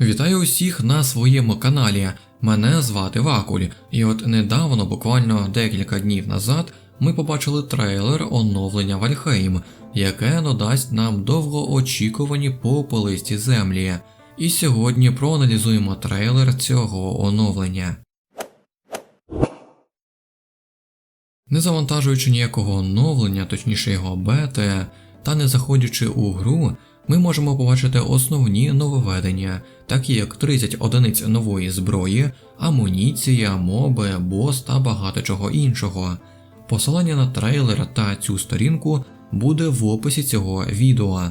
Вітаю усіх на своєму каналі. Мене звати Вакуль, і от недавно, буквально декілька днів назад, ми побачили трейлер оновлення Вальхейм, яке надасть нам довгоочікувані попелисті землі. І сьогодні проаналізуємо трейлер цього оновлення. Не завантажуючи ніякого оновлення, точніше його бети, та не заходячи у гру, ми можемо побачити основні нововведення, такі як 30 одиниць нової зброї, амуніція, моби, бос та багато чого іншого. Посилання на трейлер та цю сторінку буде в описі цього відео.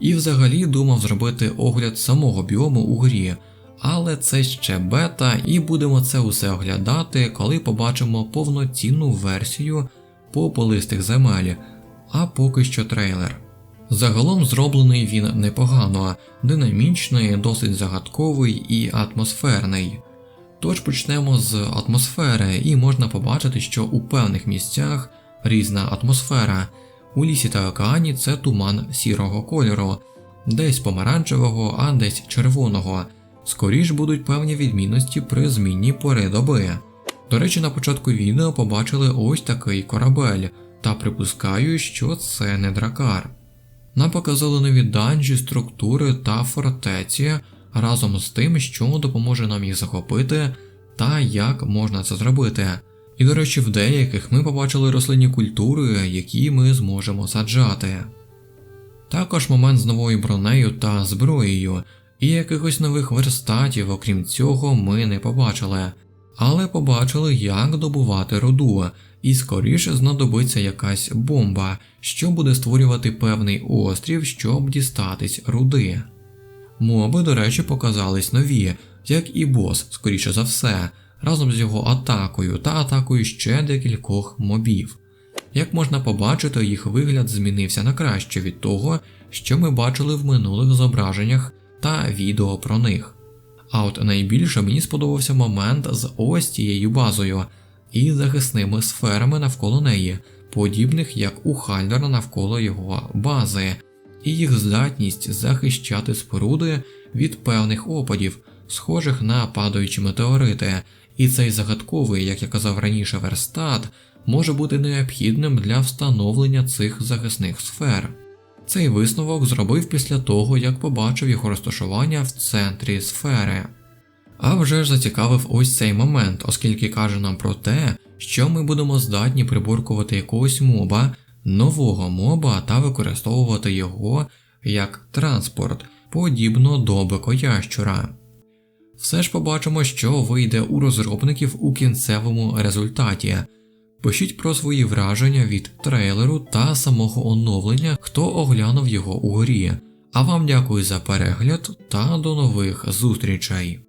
І взагалі думав зробити огляд самого біому у грі, але це ще бета, і будемо це усе оглядати, коли побачимо повноцінну версію попелистих земель, а поки що трейлер. Загалом зроблений він непогано, динамічний, досить загадковий і атмосферний. Тож почнемо з атмосфери, і можна побачити, що у певних місцях різна атмосфера. У лісі та океані це туман сірого кольору, десь помаранчевого, а десь червоного. Скоріш будуть певні відмінності при зміні пори доби. До речі, на початку відео побачили ось такий корабель, та припускаю, що це не дракар. Нам показали нові данжі, структури та фортеці разом з тим, що допоможе нам їх захопити та як можна це зробити. І, до речі, в деяких ми побачили рослинні культури, які ми зможемо саджати. Також момент з новою бронею та зброєю, і якихось нових верстатів, окрім цього, ми не побачили, але побачили, як добувати руду, і скоріше знадобиться якась бомба, що буде створювати певний острів, щоб дістатись руди. Моби, до речі, показались нові, як і бос, скоріше за все, разом з його атакою та атакою ще декількох мобів. Як можна побачити, їх вигляд змінився на краще від того, що ми бачили в минулих зображеннях та відео про них. А от найбільше мені сподобався момент з ось цією базою і захисними сферами навколо неї, подібних як у Хальдера навколо його бази, і їх здатність захищати споруди від певних опадів, схожих на падаючі метеорити, і цей загадковий, як я казав раніше, верстат може бути необхідним для встановлення цих захисних сфер. Цей висновок зробив після того, як побачив його розташування в центрі сфери. А вже ж зацікавив ось цей момент, оскільки каже нам про те, що ми будемо здатні приборкувати якогось моба, нового моба та використовувати його як транспорт, подібно до бикоящура. Все ж побачимо, що вийде у розробників у кінцевому результаті. Пишіть про свої враження від трейлеру та самого оновлення, хто оглянув його у грі. А вам дякую за перегляд та до нових зустрічей.